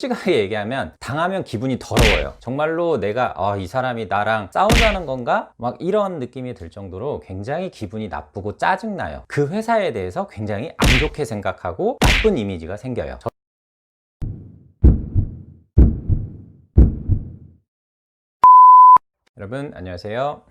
솔직하게 얘기하면 당하면 기분이 더러워요. 정말로 내가 아, 이 사람이 나랑 싸우자는 건가? 막 이런 느낌이 들 정도로 굉장히 기분이 나쁘고 짜증나요. 그 회사에 대해서 굉장히 안 좋게 생각하고 나쁜 이미지가 생겨요. 저- 여러분 안녕하세요.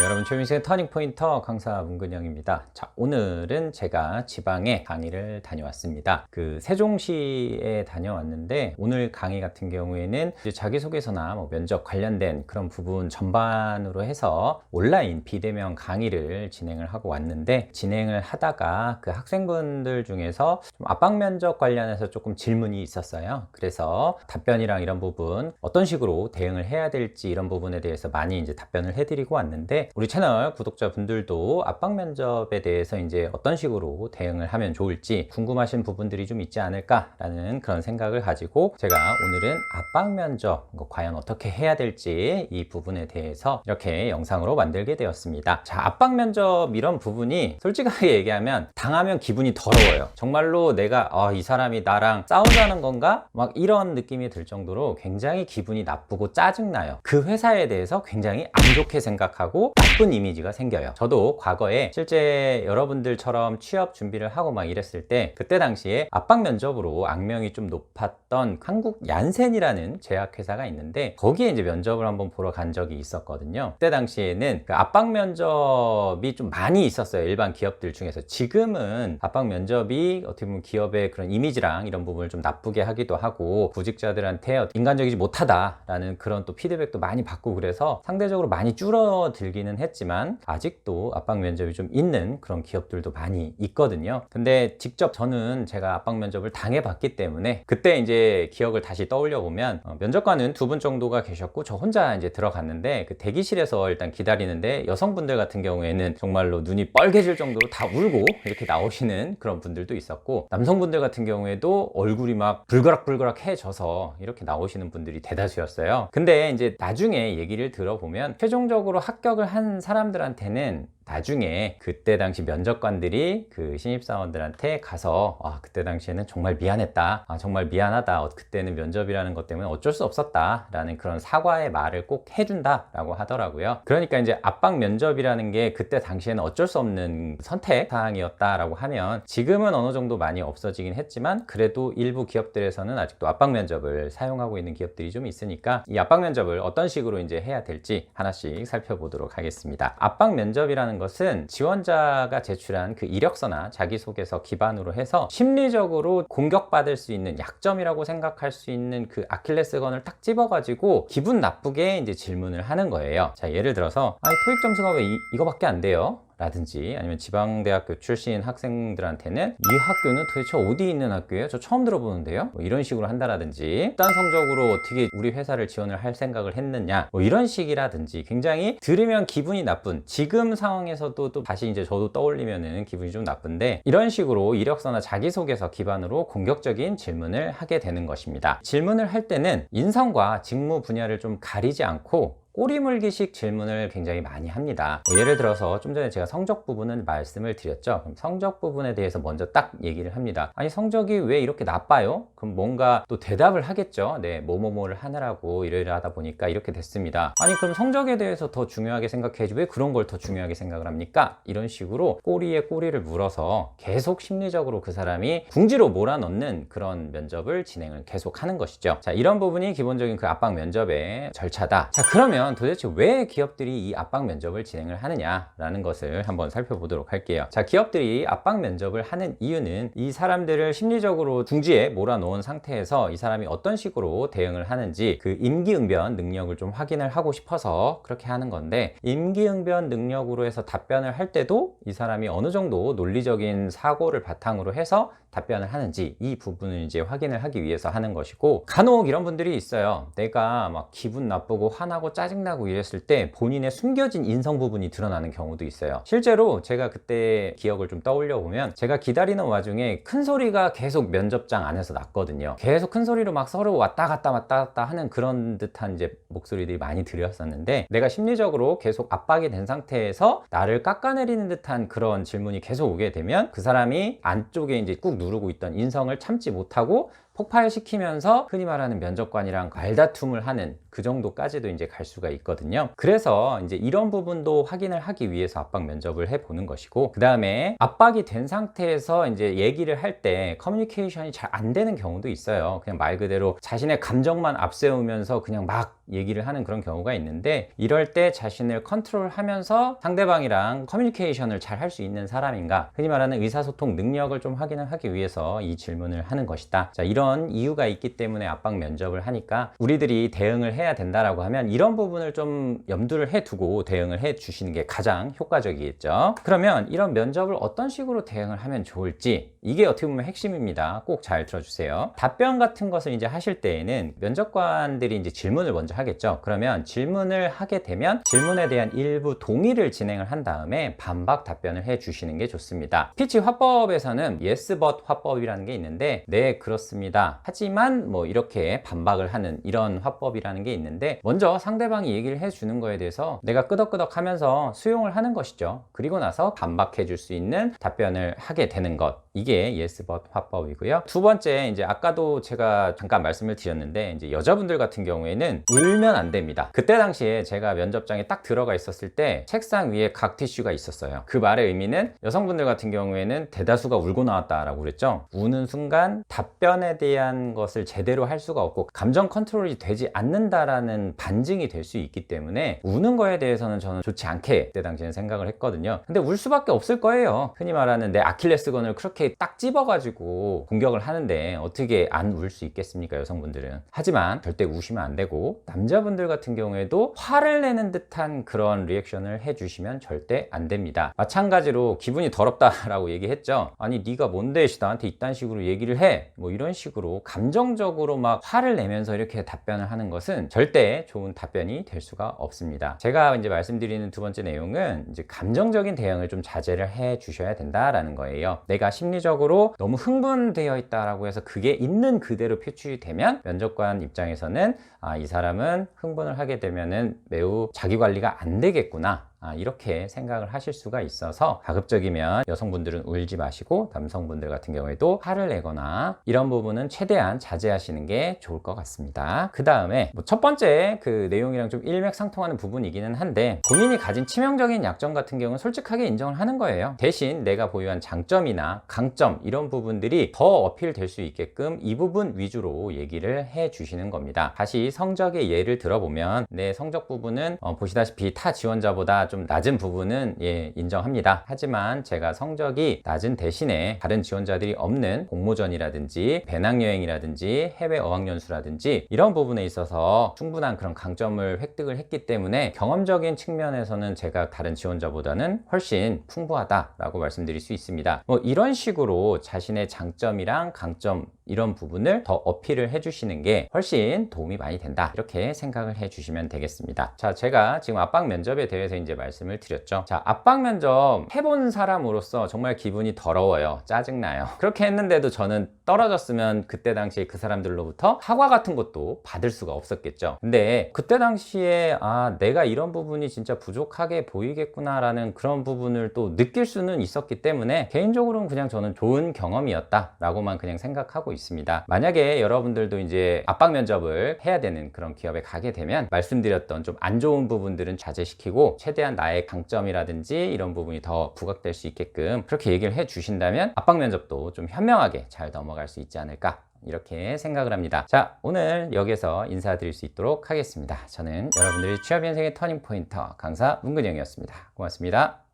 네, 여러분 최민수의 터닝포인터 강사 문근영입니다. 자, 오늘은 제가 지방에 강의를 다녀왔습니다. 그 세종시에 다녀왔는데 오늘 강의 같은 경우에는 자기소개서나 뭐 면접 관련된 그런 부분 전반으로 해서 온라인 비대면 강의를 진행을 하고 왔는데 진행을 하다가 그 학생분들 중에서 좀 압박 면접 관련해서 조금 질문이 있었어요. 그래서 답변이랑 이런 부분 어떤 식으로 대응을 해야 될지 이런 부분에 대해서 많이 이제 답변을 해드리고 왔는데 우리 채널 구독자분들도 압박 면접에 대해서 이제 어떤 식으로 대응을 하면 좋을지 궁금하신 부분들이 좀 있지 않을까라는 그런 생각을 가지고 제가 오늘은 압박 면접 이거 과연 어떻게 해야 될지 이 부분에 대해서 이렇게 영상으로 만들게 되었습니다. 자, 압박 면접 이런 부분이 솔직하게 얘기하면 당하면 기분이 더러워요. 정말로 내가 아, 이 사람이 나랑 싸우자는 건가? 막 이런 느낌이 들 정도로 굉장히 기분이 나쁘고 짜증나요. 그 회사에 대해서 굉장히 안 좋게 생각하고 나쁜 이미지가 생겨요. 저도 과거에 실제 여러분들처럼 취업 준비를 하고 막 이랬을 때 그때 당시에 압박 면접으로 악명이 좀 높았던 한국 얀센이라는 제약회사가 있는데 거기에 이제 면접을 한번 보러 간 적이 있었거든요. 그때 당시에는 그 압박 면접이 좀 많이 있었어요. 일반 기업들 중에서. 지금은 압박 면접이 어떻게 보면 기업의 그런 이미지랑 이런 부분을 좀 나쁘게 하기도 하고 구직자들한테 인간적이지 못하다라는 그런 또 피드백도 많이 받고 그래서 상대적으로 많이 줄어들기 는 했지만 아직도 압박 면접이 좀 있는 그런 기업들도 많이 있거든요. 근데 직접 저는 제가 압박 면접을 당해봤기 때문에 그때 이제 기억을 다시 떠올려 보면 어, 면접관은 두 분 정도가 계셨고 저 혼자 이제 들어갔는데 그 대기실에서 일단 기다리는데 여성분들 같은 경우에는 정말로 눈이 뻘개질 정도로 다 울고 이렇게 나오시는 그런 분들도 있었고 남성분들 같은 경우에도 얼굴이 막 불그락불그락해져서 이렇게 나오시는 분들이 대다수였어요. 근데 이제 나중에 얘기를 들어보면 최종적으로 합격을 한 사람들한테는 나중에 그때 당시 면접관들이 그 신입사원들한테 가서 아, 그때 당시에는 정말 미안했다. 아, 정말 미안하다. 어, 그때는 면접이라는 것 때문에 어쩔 수 없었다. 라는 그런 사과의 말을 꼭 해준다. 라고 하더라고요. 그러니까 이제 압박 면접이라는 게 그때 당시에는 어쩔 수 없는 선택 사항이었다 라고 하면 지금은 어느 정도 많이 없어지긴 했지만 그래도 일부 기업들에서는 아직도 압박 면접을 사용하고 있는 기업들이 좀 있으니까 이 압박 면접을 어떤 식으로 이제 해야 될지 하나씩 살펴보도록 하겠습니다. 압박 면접이라는 것은 지원자가 제출한 그 이력서나 자기소개서 기반으로 해서 심리적으로 공격받을 수 있는 약점이라고 생각할 수 있는 그 아킬레스건을 딱 집어가지고 기분 나쁘게 이제 질문을 하는 거예요. 자, 예를 들어서, 아니, 토익 점수가 왜 이, 이거밖에 안 돼요? 라든지 아니면 지방대학교 출신 학생들한테는 이 학교는 도대체 어디 있는 학교예요? 저 처음 들어보는데요? 뭐 이런 식으로 한다라든지 일단 성적으로 어떻게 우리 회사를 지원을 할 생각을 했느냐 뭐 이런 식이라든지 굉장히 들으면 기분이 나쁜 지금 상황에서도 또 다시 이제 저도 떠올리면은 기분이 좀 나쁜데 이런 식으로 이력서나 자기소개서 기반으로 공격적인 질문을 하게 되는 것입니다. 질문을 할 때는 인성과 직무 분야를 좀 가리지 않고 꼬리물기식 질문을 굉장히 많이 합니다. 뭐 예를 들어서 좀 전에 제가 성적 부분은 말씀을 드렸죠. 그럼 성적 부분에 대해서 먼저 딱 얘기를 합니다. 아니 성적이 왜 이렇게 나빠요? 그럼 뭔가 또 대답을 하겠죠. 네, 뭐뭐뭐를 하느라고 이러이러 하다 보니까 이렇게 됐습니다. 아니 그럼 성적에 대해서 더 중요하게 생각해야지 왜 그런 걸 더 중요하게 생각을 합니까? 이런 식으로 꼬리에 꼬리를 물어서 계속 심리적으로 그 사람이 궁지로 몰아넣는 그런 면접을 진행을 계속 하는 것이죠. 자, 이런 부분이 기본적인 그 압박 면접의 절차다. 자, 그러면 도대체 왜 기업들이 이 압박 면접을 진행을 하느냐라는 것을 한번 살펴보도록 할게요. 자, 기업들이 압박 면접을 하는 이유는 이 사람들을 심리적으로 궁지에 몰아놓은 상태에서 이 사람이 어떤 식으로 대응을 하는지 그 임기응변 능력을 좀 확인을 하고 싶어서 그렇게 하는 건데 임기응변 능력으로 해서 답변을 할 때도 이 사람이 어느 정도 논리적인 사고를 바탕으로 해서 답변을 하는지 이 부분을 이제 확인을 하기 위해서 하는 것이고 간혹 이런 분들이 있어요. 내가 막 기분 나쁘고 화나고 짜증나고 이랬을 때 본인의 숨겨진 인성 부분이 드러나는 경우도 있어요. 실제로 제가 그때 기억을 좀 떠올려 보면 제가 기다리는 와중에 큰 소리가 계속 면접장 안에서 났거든요. 계속 큰 소리로 막 서로 왔다 갔다 왔다 갔다 하는 그런 듯한 이제 목소리들이 많이 들렸었는데 내가 심리적으로 계속 압박이 된 상태에서 나를 깎아내리는 듯한 그런 질문이 계속 오게 되면 그 사람이 안쪽에 이제 꾹 누르고 있던 인성을 참지 못하고 폭발시키면서 흔히 말하는 면접관이랑 말다툼을 하는 그 정도까지도 이제 갈 수가 있거든요. 그래서 이제 이런 부분도 확인을 하기 위해서 압박 면접을 해 보는 것이고, 그 다음에 압박이 된 상태에서 이제 얘기를 할 때 커뮤니케이션이 잘 안 되는 경우도 있어요. 그냥 말 그대로 자신의 감정만 앞세우면서 그냥 막 얘기를 하는 그런 경우가 있는데 이럴 때 자신을 컨트롤하면서 상대방이랑 커뮤니케이션을 잘 할 수 있는 사람인가 흔히 말하는 의사소통 능력을 좀 확인을 하기 위해서 이 질문을 하는 것이다 자 이런 이유가 있기 때문에 압박 면접을 하니까 우리들이 대응을 해야 된다라고 하면 이런 부분을 좀 염두를 해 두고 대응을 해 주시는 게 가장 효과적이겠죠 그러면 이런 면접을 어떤 식으로 대응을 하면 좋을지 이게 어떻게 보면 핵심입니다 꼭 잘 들어주세요 답변 같은 것을 이제 하실 때에는 면접관들이 이제 질문을 먼저 하겠죠. 그러면 질문을 하게 되면 질문에 대한 일부 동의를 진행을 한 다음에 반박 답변을 해 주시는 게 좋습니다. 피치 화법에서는 yes but 화법이라는 게 있는데 네 그렇습니다. 하지만 뭐 이렇게 반박을 하는 이런 화법이라는 게 있는데 먼저 상대방이 얘기를 해 주는 거에 대해서 내가 끄덕끄덕 하면서 수용을 하는 것이죠. 그리고 나서 반박해 줄 수 있는 답변을 하게 되는 것. 이게 yes but 화법이고요. 두 번째 이제 아까도 제가 잠깐 말씀을 드렸는데 이제 여자분들 같은 경우에는 울면 안 됩니다. 그때 당시에 제가 면접장에 딱 들어가 있었을 때 책상 위에 각 티슈가 있었어요. 그 말의 의미는 여성분들 같은 경우에는 대다수가 울고 나왔다라고 그랬죠. 우는 순간 답변에 대한 것을 제대로 할 수가 없고 감정 컨트롤이 되지 않는다라는 반증이 될 수 있기 때문에 우는 거에 대해서는 저는 좋지 않게 그때 당시에는 생각을 했거든요. 근데 울 수밖에 없을 거예요. 흔히 말하는 내 아킬레스건을 그렇게 딱 집어가지고 공격을 하는데 어떻게 안 울 수 있겠습니까 여성분들은 하지만 절대 우시면 안 되고 남자분들 같은 경우에도 화를 내는 듯한 그런 리액션을 해주시면 절대 안 됩니다 마찬가지로 기분이 더럽다라고 얘기했죠 아니 네가 뭔데 나한테 이딴 식으로 얘기를 해 뭐 이런 식으로 감정적으로 막 화를 내면서 이렇게 답변을 하는 것은 절대 좋은 답변이 될 수가 없습니다 제가 이제 말씀드리는 두 번째 내용은 이제 감정적인 대응을 좀 자제를 해 주셔야 된다라는 거예요 내가 심리적으로 너무 흥분되어 있다라고 해서 그게 있는 그대로 표출이 되면 면접관 입장에서는 아, 이 사람은 흥분을 하게 되면은 매우 자기 관리가 안 되겠구나. 아, 이렇게 생각을 하실 수가 있어서 가급적이면 여성분들은 울지 마시고 남성분들 같은 경우에도 화를 내거나 이런 부분은 최대한 자제하시는 게 좋을 것 같습니다. 그 다음에 뭐 첫 번째 그 내용이랑 좀 일맥상통하는 부분이기는 한데 본인이 가진 치명적인 약점 같은 경우는 솔직하게 인정을 하는 거예요. 대신 내가 보유한 장점이나 강점 이런 부분들이 더 어필될 수 있게끔 이 부분 위주로 얘기를 해 주시는 겁니다. 다시 성적의 예를 들어보면 내 성적 부분은 어, 보시다시피 타 지원자보다 좀 낮은 부분은 예, 인정합니다. 하지만 제가 성적이 낮은 대신에 다른 지원자들이 없는 공모전이라든지 배낭여행이라든지 해외 어학연수라든지 이런 부분에 있어서 충분한 그런 강점을 획득을 했기 때문에 경험적인 측면에서는 제가 다른 지원자보다는 훨씬 풍부하다라고 말씀드릴 수 있습니다. 뭐 이런 식으로 자신의 장점이랑 강점 이런 부분을 더 어필을 해주시는 게 훨씬 도움이 많이 된다. 이렇게 생각을 해주시면 되겠습니다. 자, 제가 지금 압박 면접에 대해서 이제 말씀을 드렸죠. 자, 압박 면접 해본 사람으로서 정말 기분이 더러워요. 짜증나요. 그렇게 했는데도 저는 떨어졌으면 그때 당시에 그 사람들로부터 사과 같은 것도 받을 수가 없었겠죠. 근데 그때 당시에 아, 내가 이런 부분이 진짜 부족하게 보이겠구나 라는 그런 부분을 또 느낄 수는 있었기 때문에 개인적으로는 그냥 저는 좋은 경험이었다 라고만 그냥 생각하고 있습니다. 만약에 여러분들도 이제 압박 면접을 해야 되는 그런 기업에 가게 되면 말씀드렸던 좀 안 좋은 부분들은 자제시키고 최대한 나의 강점이라든지 이런 부분이 더 부각될 수 있게끔 그렇게 얘기를 해 주신다면 압박 면접도 좀 현명하게 잘 넘어갈 수 있지 않을까 이렇게 생각을 합니다. 자, 오늘 여기서 인사드릴 수 있도록 하겠습니다. 저는 여러분들의 취업 인생의 터닝 포인터 강사 문근영이었습니다. 고맙습니다.